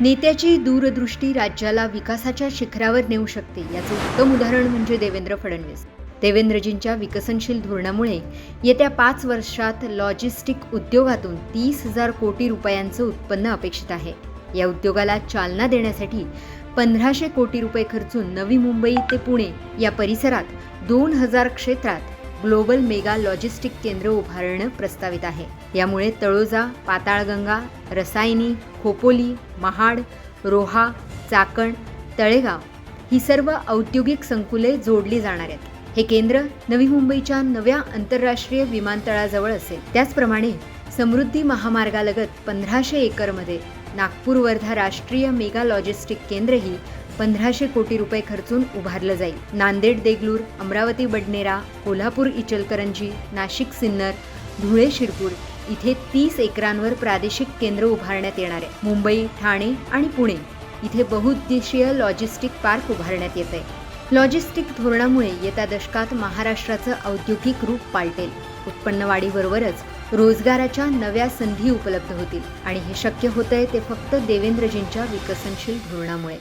नेत्याची दूरदृष्टी राज्याला विकासाच्या शिखरावर नेऊ शकते याचं उत्तम उदाहरण म्हणजे देवेंद्र फडणवीस. देवेंद्रजींच्या विकसनशील धोरणामुळे येत्या पाच वर्षात लॉजिस्टिक उद्योगातून तीस हजार कोटी रुपयांचं उत्पन्न अपेक्षित आहे. या उद्योगाला चालना देण्यासाठी पंधराशे कोटी रुपये खर्चून नवी मुंबई ते पुणे या परिसरात दोन हजार क्षेत्रात ग्लोबल मेगा लॉजिस्टिक केंद्र उभारणं प्रस्तावित आहे. यामुळे तळोजा पाताळगंगा रसायनी खोपोली महाड रोहा चाकण तळेगाव ही सर्व औद्योगिक संकुले जोडली जाणार आहेत. हे केंद्र नवी मुंबईच्या नव्या आंतरराष्ट्रीय विमानतळाजवळ असेल. त्याचप्रमाणे समृद्धी महामार्गालगत पंधराशे एकरमध्ये नागपूर वर्धा राष्ट्रीय मेगा लॉजिस्टिक केंद्रही पंधराशे कोटी रुपये खर्चून उभारलं जाईल. नांदेड देगलूर अमरावती बडनेरा कोल्हापूर इचलकरंजी नाशिक सिन्नर धुळे शिरपूर इथे तीस एकरांवर प्रादेशिक केंद्र उभारण्यात येणार आहे. मुंबई ठाणे आणि पुणे इथे बहुउद्देशीय लॉजिस्टिक पार्क उभारण्यात येत आहे. लॉजिस्टिक धोरणामुळे येत्या दशकात महाराष्ट्राचं औद्योगिक रूप पालटेल. उत्पन्न वाढीबरोबरच रोजगाराच्या नव्या संधी उपलब्ध होतील आणि हे शक्य होतंय ते फक्त देवेंद्रजींच्या विकसनशील धोरणामुळे.